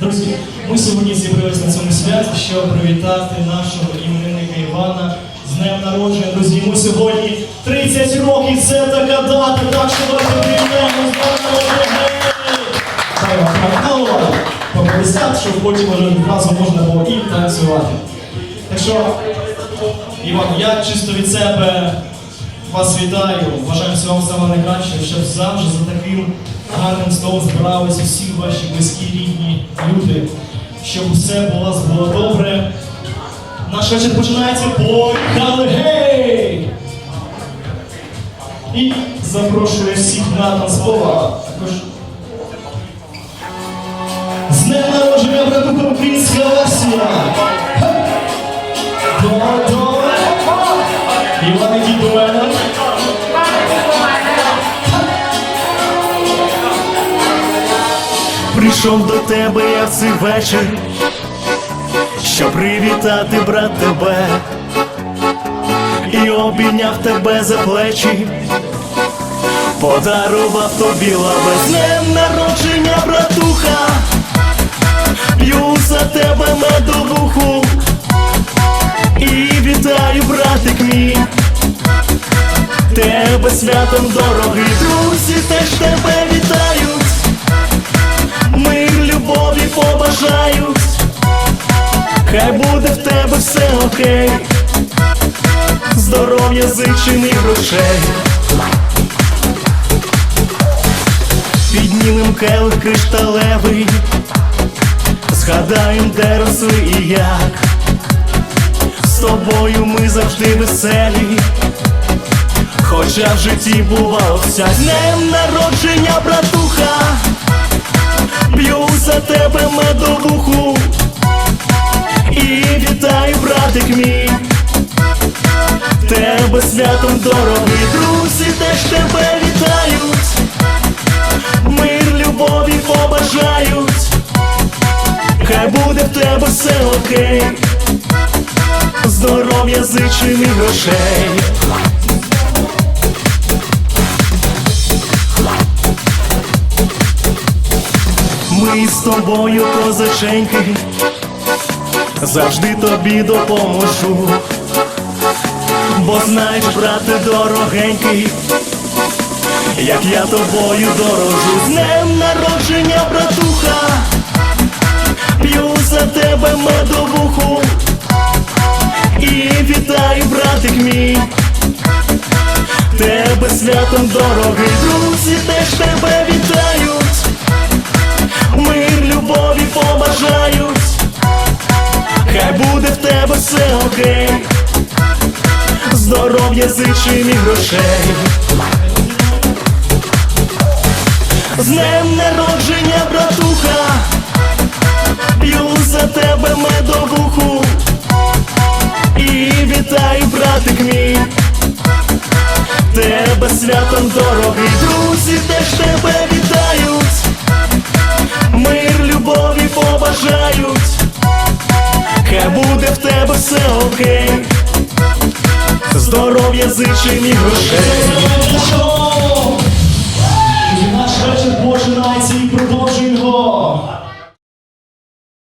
Друзі, ми сьогодні зібралися на цьому святі, щоб привітати нашого іменинника Івана з днем народження. Друзі, йому сьогодні 30 років. Це така дата. Так що давайте привітаємо з днем народження. Хай вам правило по 50, щоб потім вже одразу можна було і танцювати. Так що, Іван, я чисто від себе вас вітаю. Бажаю всього самого найкращого, щоб завжди за таким гарним столом збиралися всі ваші близькі, рідні люди, щоб все вас було добре. Наш вечір починається. Поїхали! Гей! І запрошую всіх на танцпола. Також з днем народження братуха українська версія! Прийшов до тебе я в цей вечір, щоб привітати брат тебе. І обійняв тебе за плечі, подарував тобі лаве днем народження, братуха, п'ю за тебе медовуху і вітаю, братик мій. Тебе святом дорогий друзі, теж тебе вітають. Побажають, хай буде в тебе все окей, здоров'я зичених грошей. Піднімем келих кришталевий, згадаєм, де росли і як. З тобою ми завжди веселі, хоча в житті бувало вся днем народження, братуха. Б'ю за тебе медовуху І вітаю, братик мій. Тебе святом дорогий друзі, теж тебе вітають? Мир любові побажають. Хай буде в тебе все окей. Здоров'я зичених грошей Ми з тобою, козаченьки, завжди тобі допоможу. Бо знаєш, брате дорогенький, як я тобою дорожу. З днем народження, братуха, п'ю за тебе медовуху і вітаю, братик мій. Тебе святом дорогий, побажають, хай буде в тебе все окей, здоров'я зичених грошей. З днем народження, братуха, п'ю за тебе медовуху і вітаю, братик мій. Тебе святом дорогий, друзі, теж тебе вітають. Побажають, хай буде в тебе все окей, здоров'я і грошей.